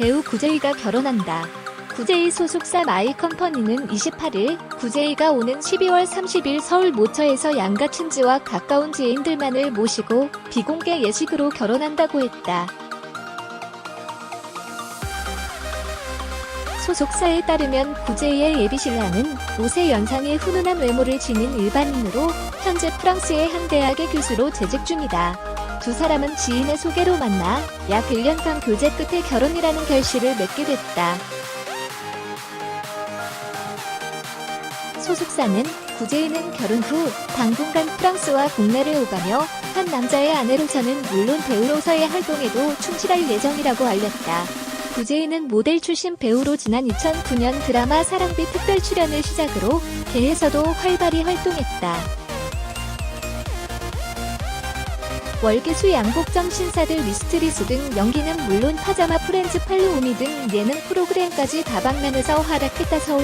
배우 구제이가 결혼한다. 구제이 소속사 마이컴퍼니는 28일 구제이가 오는 12월 30일 서울 모처에서 양가 친지와 가까운 지인들만을 모시고 비공개 예식으로 결혼한다고 했다. 소속사에 따르면 구제이의 예비 신랑은 5세 연상의 훈훈한 외모를 지닌 일반인으로 현재 프랑스의 한 대학의 교수로 재직 중이다. 두 사람은 지인의 소개로 만나 약 1년간 교제 끝에 결혼이라는 결실을 맺게 됐다. 소속사는 구제이는 결혼 후 당분간 프랑스와 국내를 오가며 한 남자의 아내로서는 물론 배우로서의 활동에도 충실할 예정이라고 알렸다. 구제이는 모델 출신 배우로 지난 2009년 드라마 사랑비 특별 출연을 시작으로 개에서도 활발히 활동했다. 월계수 양복점 신사들 미스트리스 등 연기는 물론 파자마 프렌즈 팔로우미 등 예능 프로그램까지 다방면에서 활약했다 서울